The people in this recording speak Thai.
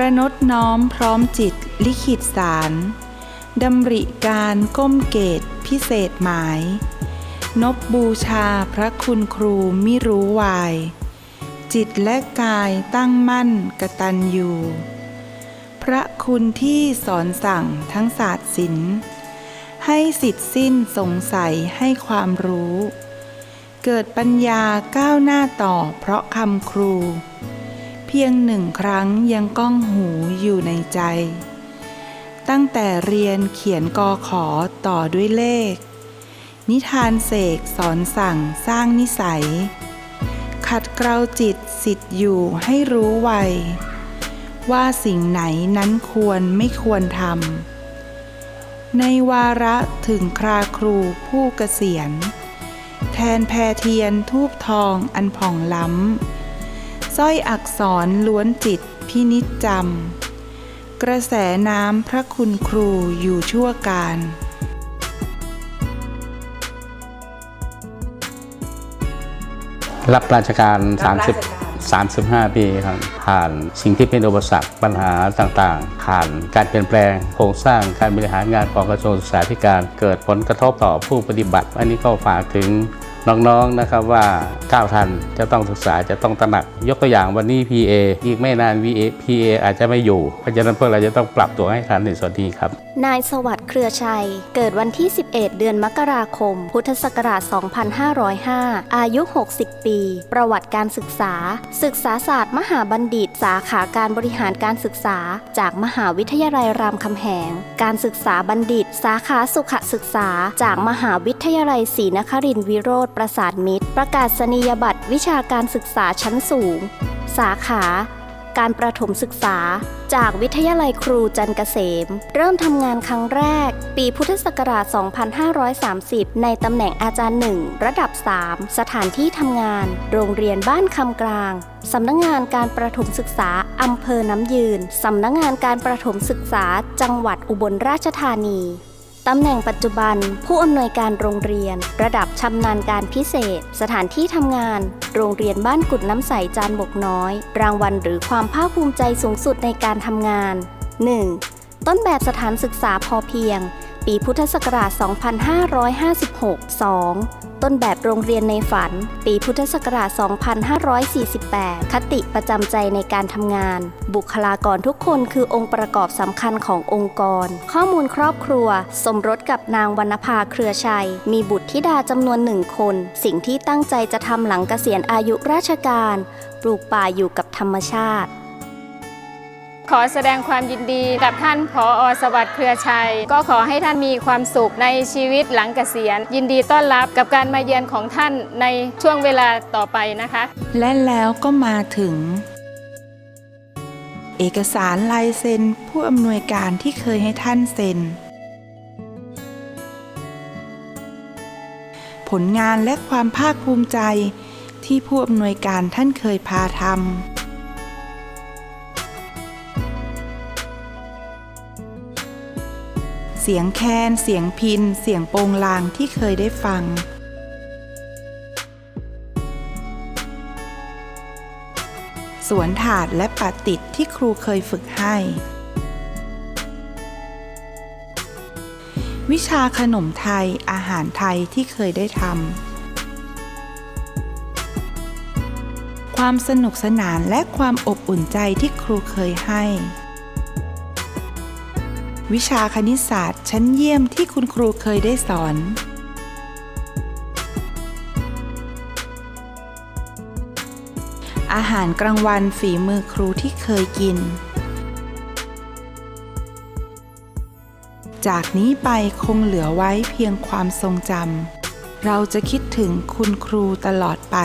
ประนดน้อมพร้อมจิตลิขิตสารดำริการก้มเกตพิเศษหมาย นบบูชาพระคุณครูมิรู้วาย จิตและกายตั้งมั่นกตัญญูพระคุณที่สอนสั่งทั้งศาสตร์ศิลป์ให้สิทธิ์สิ้นสงสัยให้ความรู้ เกิดปัญญาก้าวหน้าต่อเพราะคำครู เพียงหนึ่งครั้งยังก้องหูอยู่ในใจ ตั้งแต่เรียนเขียนกอขอต่อด้วยเลข นิทานเสกสอนสั่งสร้างนิสัย ขัดเกลาจิตสิทธิ์อยู่ให้รู้ไวว่าสิ่งไหนนั้นควรไม่ควรทำในวาระถึงคราครูผู้เกษียณ แทนแพรเทียนทูบทองอันผ่องล้ำ สร้อยอักษรล้วนจิตพินิจจำ กระแสน้ำพระคุณครูอยู่ชั่วการรับราชการรับราชการ 30 35 ปีครับ ผ่านสิ่งที่เป็นอุปสรรคปัญหาต่างๆ ผ่านการเปลี่ยนแปลงโครงสร้างการบริหารงานของกระทรวงศึกษาธิการ เกิดผลกระทบต่อผู้ปฏิบัติ อันนี้ก็ฝากถึง น้องๆนะครับว่าก้าวทันจะต้องศึกษาจะต้องตระหนัก ยกตัวอย่างวันนี้ PA อีกไม่นาน VA PA อาจจะไม่อยู่ เพราะฉะนั้นพวกเราจะต้องปรับตัวให้ทันในส่วนนี้ครับ นายสวัสดิ์เครือชัย เกิดวันที่ 11 เดือนมกราคม พุทธศักราช 2505 อายุ 60 ปี ประวัติการศึกษา ศึกษาศาสตร์มหาบัณฑิต สาขาการบริหารการศึกษา จากมหาวิทยาลัยรามคำแหง การศึกษาบัณฑิต สาขาสุขศึกษา จากมหาวิทยาลัยศรีนครินทรวิโรธประสาทมิตร ประกาศนียบัตรวิชาการศึกษาชั้นสูง สาขา การประถมศึกษา จากวิทยาลัยครูจันเกษม เริ่มทำงานครั้งแรก ปีพุทธศักราช 2530 ในตำแหน่งอาจารย์หนึ่งระดับ 3 สถานที่ทำงาน โรงเรียนบ้านคำกลางสำนักงงานการประถมศึกษาอำเภอน้ำยืน สำนักงงานการประถมศึกษา จังหวัดอุบลราชธานี ตำแหน่งปัจจุบัน ผู้อำนวยการโรงเรียน ระดับชำนาญการพิเศษ สถานที่ทำงาน โรงเรียนบ้านกุดน้ำใสจานบกน้อย รางวัลหรือความภาคภูมิใจสูงสุดในการทำงาน 1. ต้นแบบสถานศึกษาพอเพียง ปีพุทธศักราช 2556 2. ต้นแบบโรงเรียนในฝัน ปีพุทธศักราช 2548 คติประจำใจในการทำงาน บุคลากรทุกคนคือองค์ประกอบสำคัญขององค์กร ข้อมูลครอบครัว สมรสกับนางวรรณภาเครือชัย มีบุตรธิดาจำนวนหนึ่งคน สิ่งที่ตั้งใจจะทำหลังเกษียณอายุราชการ ปลูกป่าอยู่กับธรรมชาติ ขอแสดงความยินดีกับท่านผออสวัสดิ์เครือชัย ก็ขอให้ท่านมีความสุขในชีวิตหลังเกษียณ ยินดีต้อนรับกับการมาเยือนของท่านในช่วงเวลาต่อไปนะคะ และแล้วก็มาถึง เอกสารลายเซ็นผู้อำนวยการที่เคยให้ท่านเซ็น ผลงานและความภาคภูมิใจที่ผู้อำนวยการท่านเคยพาทำ สียงแคน เสียงพิน เสียงโปงลางที่เคยได้ฟัง สวนถาดและปะติดที่ครูเคยฝึกให้ วิชาขนมไทยอาหารไทยที่เคยได้ทำความสนุกสนานและความอบอุ่นใจที่ครูเคยให้ วิชาคณิตศาสตร์ชั้นเยี่ยมที่คุณครูเคยได้สอน อาหารกลางวันฝีมือครูที่เคยกิน จากนี้ไปคงเหลือไว้เพียงความทรงจำ เราจะคิดถึงคุณครูตลอดไป